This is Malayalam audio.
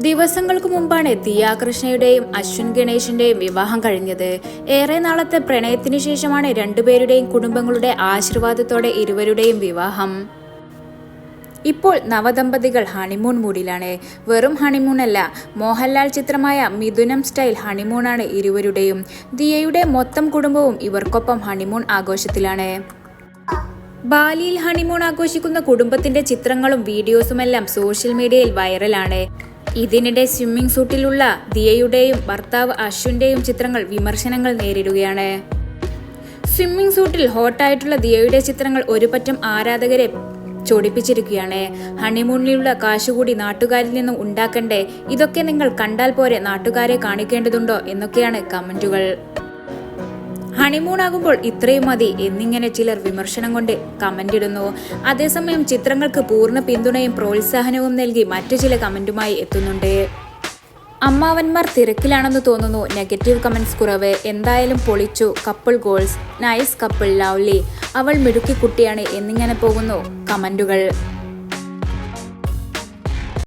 ദിവസങ്ങൾക്ക് മുമ്പാണ് ദിയാകൃഷ്ണയുടെയും അശ്വിൻ ഗണേഷിന്റെയും വിവാഹം കഴിഞ്ഞത്. ഏറെ നാളത്തെ പ്രണയത്തിനു ശേഷമാണ് രണ്ടുപേരുടെയും കുടുംബങ്ങളുടെ ആശീർവാദത്തോടെ ഇരുവരുടെയും വിവാഹം. ഇപ്പോൾ നവദമ്പതികൾ ഹണിമൂൺ മൂഡിലാണ്. വെറും ഹണിമൂൺ അല്ല മോഹൻലാൽ ചിത്രമായ മിഥുനം സ്റ്റൈൽ ഹണിമൂണാണ് ഇരുവരുടെയും. ദിയയുടെ മൊത്തം കുടുംബവും ഇവർക്കൊപ്പം ഹണിമൂൺ ആഘോഷത്തിലാണ്. ബാലിയിൽ ഹണിമൂൺ ആഘോഷിക്കുന്ന കുടുംബത്തിന്റെ ചിത്രങ്ങളും വീഡിയോസുമെല്ലാം സോഷ്യൽ മീഡിയയിൽ വൈറലാണ്. ഇതിനിടെ സ്വിമ്മിംഗ് സൂട്ടിലുള്ള ദിയയുടെയും ഭർത്താവ് അശ്വിന്റെയും ചിത്രങ്ങൾ വിമർശനങ്ങൾ നേരിടുകയാണ്. സ്വിമ്മിംഗ് സൂട്ടിൽ ഹോട്ടായിട്ടുള്ള ദിയയുടെ ചിത്രങ്ങൾ ഒരുപറ്റം ആരാധകരെ ചൊടിപ്പിച്ചിരിക്കുകയാണ്. ഹണിമൂണിലുള്ള കാശുകൂടി നാട്ടുകാരിൽ നിന്നും ഉണ്ടാക്കണ്ടേ? ഇതൊക്കെ നിങ്ങൾ കണ്ടാൽ പോരെ നാട്ടുകാരെ കാണിക്കേണ്ടതുണ്ടോ? എന്നൊക്കെയാണ് കമന്റുകൾ. ഹണിമൂൺ ആകുമ്പോൾ ഇത്രയും മതി എന്നിങ്ങനെ ചിലർ വിമർശനം കൊണ്ട് കമന്റ് ഇടുന്നു. അതേസമയം ചിത്രങ്ങൾക്ക് പൂർണ പിന്തുണയും പ്രോത്സാഹനവും നൽകി മറ്റു ചില കമന്റുമായി എത്തുന്നുണ്ട്. അമ്മാവന്മാർ തിരക്കിലാണെന്ന് തോന്നുന്നു നെഗറ്റീവ് കമന്റ്സ് കുറവ്. എന്തായാലും പൊളിച്ചു. Couple goals nice couple lovely അവൾ മിടുക്കി കുട്ടിയാണ് എന്നിങ്ങനെ പോകുന്നു കമന്റുകൾ